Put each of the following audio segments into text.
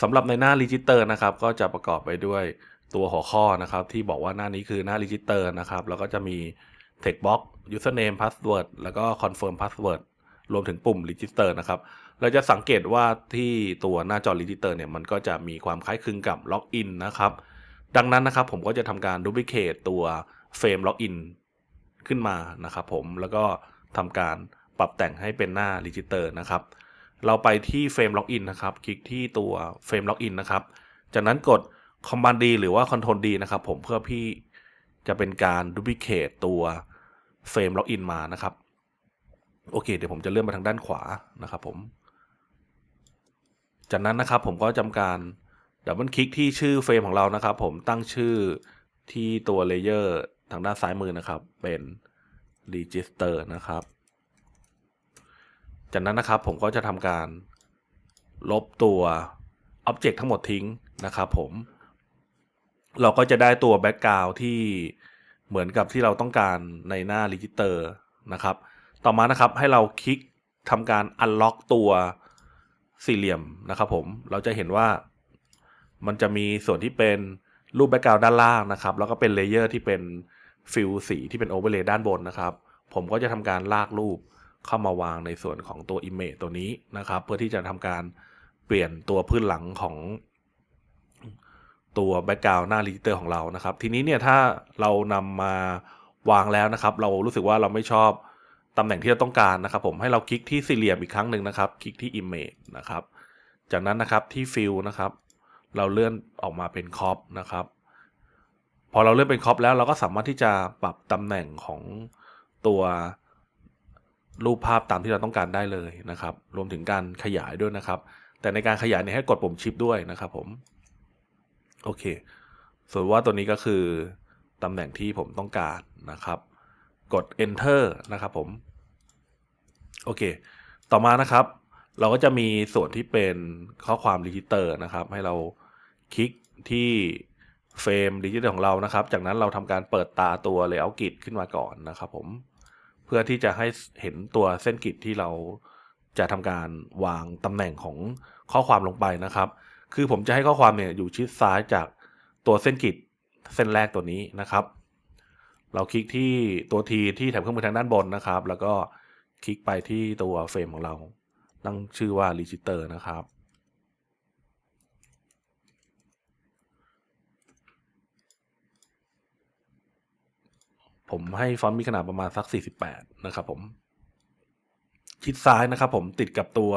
สำหรับในหน้า Register นะครับ ก็จะประกอบไปด้วยตัวหัวข้อนะครับ ที่บอกว่าหน้านี้คือหน้า Register นะครับ แล้วก็จะมี Text Box Username Password แล้วก็ Confirm Password รวมถึงปุ่ม Register นะครับ เราจะสังเกตว่าที่ตัวหน้าจอ Register เนี่ย มันก็จะมีความคล้ายคลึงกับ Login นะครับ ดังนั้นนะครับผมก็จะทำการ Duplicate ตัวเฟรม Login ขึ้นมานะครับผม แล้วก็ทำการปรับแต่งให้เป็นหน้า Register นะครับ เราไปที่เฟรม Login นนะครับ คลิกที่ตัวเฟรม Login นนะครับ จากนั้นกด Command D หรือว่า Control D นะครับ ผมเพื่อพี่จะเป็นการ Duplicate ตัวเฟรม Login มานะครับ โอเค เดี๋ยวผมจะเลื่อนมาทางด้านขวานะครับผม จากนั้นนะครับผมก็จำการดับเบิลคลิกที่ชื่อเฟรมของเรานะครับ ผมตั้งชื่อที่ตัวเลเยอร์ทางด้านซ้ายมือนะครับ เป็น register นะครับ จากนั้นนะครับผมก็จะทำการลบตัว Object ทั้งหมดทิ้งนะครับผม เราก็จะได้ตัว Background ที่เหมือนกับที่เราต้องการในหน้า Register นะครับ ต่อมานะครับให้เราคลิกทำการ Unlock ตัวสี่เหลี่ยมนะครับผมเราจะเห็นว่ามันจะมีส่วนที่เป็นรูปแบ็กกราวด์ด้านล่างนะครับ แล้วก็เป็นเลเยอร์ที่เป็นฟิลสีที่เป็นโอเวอร์เลย์ด้านบนนะครับ ผมก็จะทำการลากรูป เข้ามาวางในส่วนของตัว Image ตัวนี้นะครับ เพื่อที่จะทำการเปลี่ยนตัวพื้นหลังของตัวแบ็กกราวด์หน้า Register ของเรานะครับ ทีนี้เนี่ยถ้าเรานำมาวางแล้วนะครับ เรารู้สึกว่าเราไม่ชอบตำแหน่งที่เราต้องการนะครับ ผมให้เราคลิกที่สี่เหลี่ยมอีกครั้งหนึ่งนะครับ คลิกที่ Image นะครับ จากนั้นนะครับที่ Fill นะครับ เราเลื่อนออกมาเป็นคอปนะครับ พอเราเลื่อนเป็นคอปแล้วเราก็สามารถที่จะปรับตำแหน่งของตัว รูปภาพตามที่เราต้องการได้เลยนะครับ รวมถึงการขยายด้วยนะครับ แต่ในการขยายเนี่ยให้กดปุ่มชิปด้วยนะครับผม โอเค ส่วนว่าตัวนี้ก็คือตำแหน่งที่ผมต้องการนะครับ กด enter นะครับผม โอเค ต่อมานะครับ เราก็จะมีส่วนที่เป็นข้อความดิจิเตอร์นะครับ ให้เราคลิกที่เฟรมดิจิตอลของเรานะครับ จากนั้นเราทำการเปิดตาตัว layout grid ขึ้นมาก่อนนะครับผม เพื่อที่จะให้เห็นตัวเส้นกริดที่เราจะทำการวางตำแหน่งของข้อความลงไปนะครับ คือผมจะให้ข้อความเนี่ยอยู่ชิดซ้ายจากตัวเส้นกริดเส้นแรกตัวนี้นะครับ เราคลิกที่ตัวทีที่แถบเครื่องมือทางด้านบนนะครับ แล้วก็คลิกไปที่ตัวเฟรมของเรา ตั้งชื่อว่า register นะครับ ผมให้ฟอนต์มีขนาดประมาณสัก 48 นะครับผม ชิดซ้ายนะครับผมติดกับตัว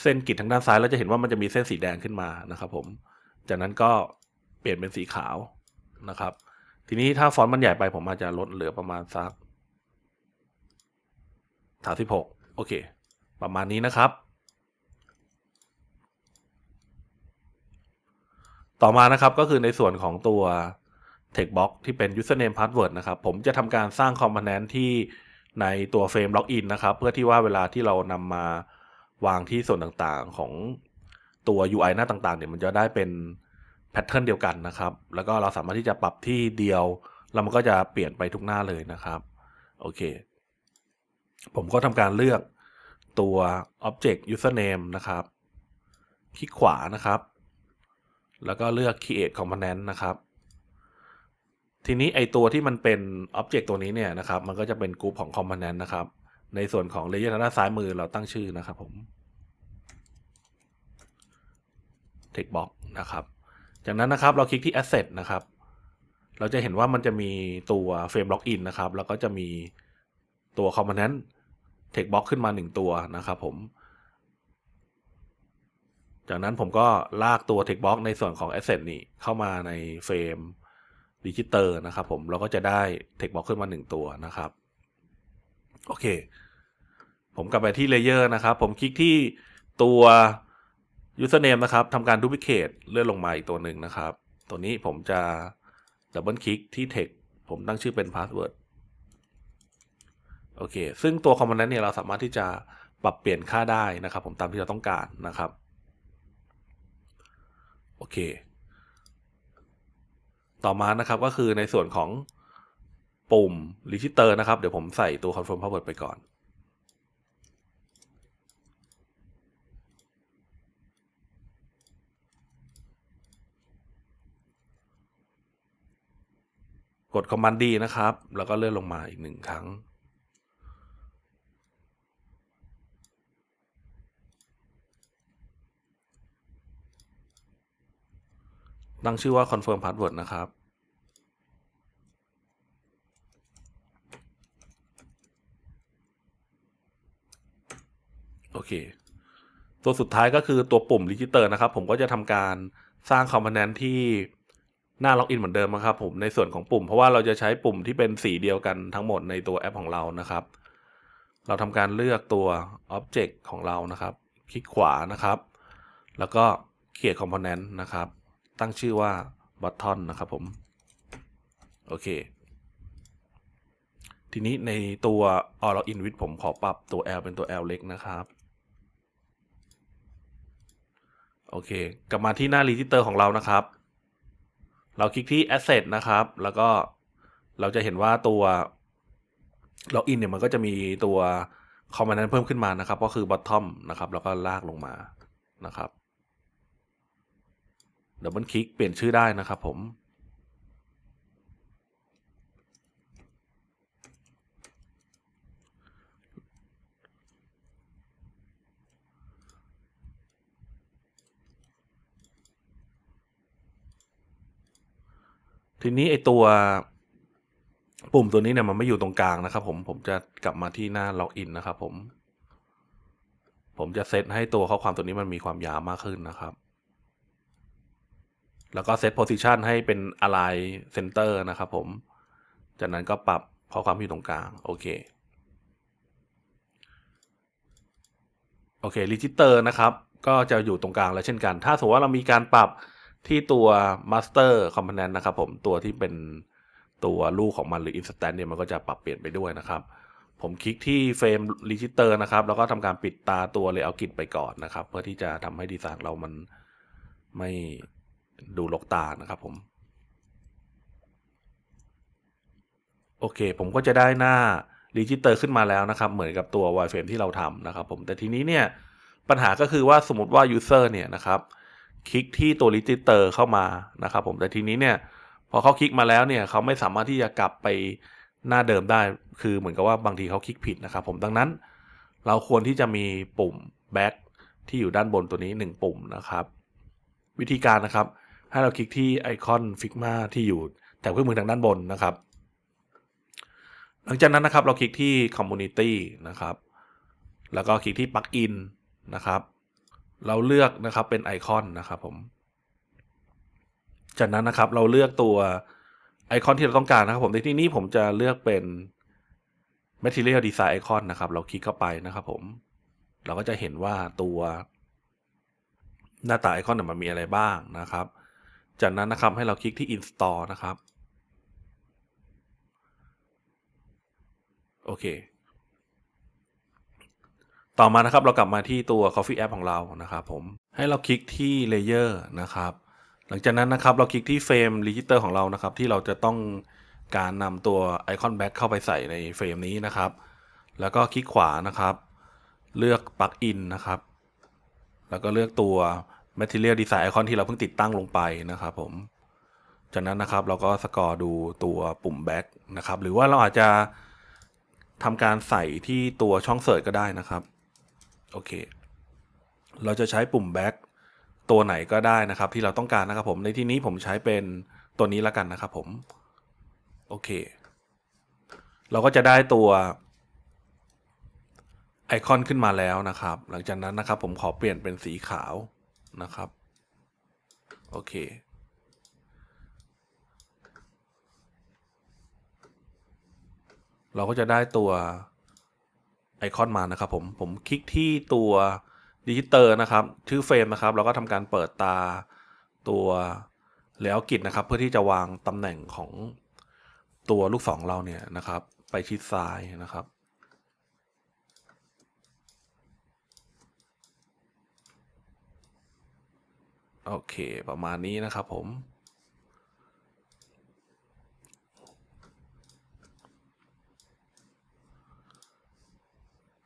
เส้นกริดทางด้านซ้าย แล้วจะเห็นว่ามันจะมีเส้นสีแดงขึ้นมานะครับ ผม จากนั้นก็เปลี่ยนเป็นสีขาวนะครับ ทีนี้ถ้าฟอนต์มันใหญ่ไปผมอาจจะลดเหลือประมาณสักสามสิบหกโอเค ประมาณนี้นะครับ ต่อมานะครับก็คือในส่วนของตัว text box ที่เป็น username password นะครับ ผมจะทำการสร้าง component ที่ในตัวเฟรม login นะครับ เพื่อที่ว่าเวลาที่เรานำมาวางที่ส่วนต่างๆของตัว UI หน้าต่างๆเนี่ยมันจะได้เป็นแพทเทิร์นเดียวกันนะครับ แล้วก็เราสามารถที่จะปรับที่เดียว แล้วมันก็จะเปลี่ยนไปทุกหน้าเลยนะครับ โอเค ผมก็ทำการเลือกตัว object username นะครับ คลิกขวานะครับ แล้วก็เลือก create component นะครับ ทีนี้ไอตัวที่มันเป็น object ตัวนี้เนี่ยนะครับ มันก็จะเป็นกลุ่มของ component นะครับ ในส่วนของ layer ทางด้านซ้ายมือเราตั้งชื่อนะครับผม text box นะครับ จากนั้นนะครับเราคลิกที่ asset นะครับ เราจะเห็นว่ามันจะมีตัว frame login นะครับ แล้วก็จะมีตัว component text box ขึ้นมา 1 ตัวนะครับผม จากนั้นผมก็ลากตัว text box ในส่วนของ asset นี่เข้ามาในเฟรม ดิจิเตอร์นะครับผมเราก็จะได้ text box ขึ้นมา 1 ตัวนะครับ โอเค ผมกลับไปที่ layer นะครับ ผมคลิกที่ตัว username นะครับทำการ duplicate เลื่อนลงมาอีกตัวหนึ่งนะครับ ตัวนี้ผมจะดับเบิลคลิกที่ text ผมตั้งชื่อเป็น password โอเค ซึ่งตัว component เนี่ยเราสามารถที่จะปรับเปลี่ยนค่าได้นะครับ ผมตามที่เราต้องการนะครับ โอเค ต่อมานะครับก็คือในส่วนของปุ่มรีจิเตอร์นะครับ เดี๋ยวผมใส่ตัว confirm password ไปก่อนกด Command D นะครับ แล้วก็เลื่อนลงมาอีกหนึ่งครั้ง ตั้งชื่อว่า confirm password นะครับโอเค ตัวสุดท้ายก็คือตัวปุ่ม register นะครับ ผมก็จะทำการสร้าง component ที่หน้าล็อกอินเหมือนเดิมนะครับผมในส่วนของปุ่ม เพราะว่าเราจะใช้ปุ่มที่เป็นสีเดียวกันทั้งหมดในตัวแอปของเรานะครับ เราทำการเลือกตัว Object ของเรานะครับ คลิกขวานะครับ แล้วก็ create component นะครับ ตั้งชื่อว่า button นะครับผม โอเค ทีนี้ในตัว all login with ผมขอปรับตัว L เป็นตัว L เล็กนะครับ โอเค กลับมาที่หน้า register ของเรานะครับ เราคลิกที่ asset นะครับ แล้วก็เราจะเห็นว่าตัว login เนี่ยมันก็จะมีตัว component เพิ่มขึ้นมานะครับ ก็คือ bottom นะครับ แล้วก็ลากลงมานะครับ ดับเบิลคลิกเปลี่ยนชื่อได้นะครับผม ทีนี้ไอตัวปุ่มตัวนี้เนี่ยมันไม่อยู่ตรงกลางนะครับ ผมผมจะกลับมาที่หน้าล็อกอินนะครับ ผม ผมจะเซตให้ตัวข้อความตัวนี้มันมีความยาวมากขึ้นนะครับ แล้วก็เซตโพซิชันให้เป็น align center นะครับผม จากนั้นก็ปรับข้อความที่อยู่ตรงกลาง โอเค โอเค register นะครับ ก็จะอยู่ตรงกลางแล้วเช่นกัน ถ้าสมมติว่าเรามีการปรับที่ตัว master component นะครับผมตัวที่เป็นตัวลูกของมันหรือ instant เนี่ยมันก็จะปรับเปลี่ยนไปด้วยนะครับ ผมคลิกที่เฟรม register นะครับ แล้วก็ทำการปิดตาตัว layout grid ไปก่อนนะครับ เพื่อที่จะทำให้ดีไซน์เรามันไม่ ดูลกตานะครับผม โอเค ผมก็จะได้หน้า register ขึ้นมาแล้วนะครับ เหมือนกับตัว wireframe ที่เราทำนะครับผมแต่ทีนี้เนี่ยปัญหาก็คือว่าสมมติว่า user เนี่ยนะครับ คลิกที่ตัว register เข้ามานะครับผมแต่ทีนี้เนี่ยพอเขาคลิกมาแล้วเนี่ยเขาไม่สามารถที่จะกลับไปหน้าเดิมได้ คือเหมือนกับว่าบางทีเขาคลิกผิดนะครับผมดังนั้น เราควรที่จะมีปุ่ม back ที่อยู่ด้านบนตัวนี้ 1 ปุ่มนะครับ วิธีการนะครับ ให้เราคลิกที่ไอคอน Figma ที่อยู่แถบเครื่องมือทางด้านบนนะครับ หลังจากนั้นนะครับเราคลิกที่ Community นะครับ แล้วก็คลิกที่ Plugin นะครับ เราเลือกนะครับเป็นไอคอนนะครับผม จากนั้นนะครับเราเลือกตัวไอคอนที่เราต้องการนะครับผมในที่นี้ผมจะเลือกเป็น Material Design Icon นะครับ เราคลิกเข้าไปนะครับผม เราก็จะเห็นว่าตัวหน้าตาไอคอนมันมีอะไรบ้างนะครับ จากนั้นนะครับให้เราคลิกที่ install นะครับ โอเค ต่อมานะครับเรากลับมาที่ตัว Coffee App ของเรานะครับผมให้เราคลิกที่ Layer นะครับ หลังจากนั้นนะครับเราคลิกที่ Frame Register ของเรานะครับ ที่เราจะต้องการนำตัว Icon Back เข้าไปใส่ในเฟรมนี้นะครับ แล้วก็คลิกขวานะครับ เลือก Plugin นะครับ แล้วก็เลือกตัว Material Design Icon ที่เราเพิ่งติดตั้งลงไปนะครับผม จากนั้นนะครับเราก็สกอร์ดูตัวปุ่ม Back นะครับ หรือว่าเราอาจจะทำการใส่ที่ตัวช่องเสิร์ชก็ได้นะครับ โอเค เราจะใช้ปุ่ม Back ตัวไหนก็ได้นะครับ ที่เราต้องการนะครับผม ในที่นี้ผมใช้เป็นตัวนี้แล้วกันนะครับผม โอเค เราก็จะได้ตัวไอคอนขึ้นมาแล้วนะครับ หลังจากนั้นนะครับผมขอเปลี่ยนเป็นสีขาว นะครับ โอเค เราก็จะได้ตัวไอคอนมานะครับผม ผมคลิกที่ตัวดิจิเตอร์นะครับ ชื่อเฟรมนะครับ เราก็ทำการเปิดตาตัวแล้วกิจนะครับ เพื่อที่จะวางตำแหน่งของตัวลูกศรเราเนี่ยนะครับ ไปชิดซ้ายนะครับ โอเค ประมาณนี้นะครับผม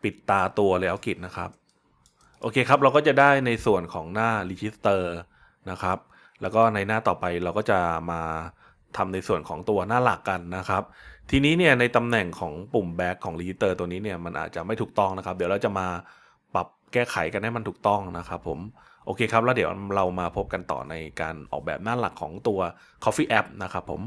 ปิดตาตัวแล้วกิจนะครับ โอเคครับ เราก็จะได้ในส่วนของหน้า register นะครับ แล้วก็ในหน้าต่อไปเราก็จะมาทำในส่วนของตัวหน้าหลักกันนะครับ ทีนี้เนี่ยในตำแหน่งของปุ่ม back ของ register ตัวนี้เนี่ยมันอาจจะไม่ถูกต้องนะครับ เดี๋ยวเราจะมาปรับแก้ไขกันให้มันถูกต้องนะครับผม โอเคครับ แล้วเดี๋ยวเรามาพบกันต่อในการออกแบบหน้าหลักของตัว Coffee App นะครับผม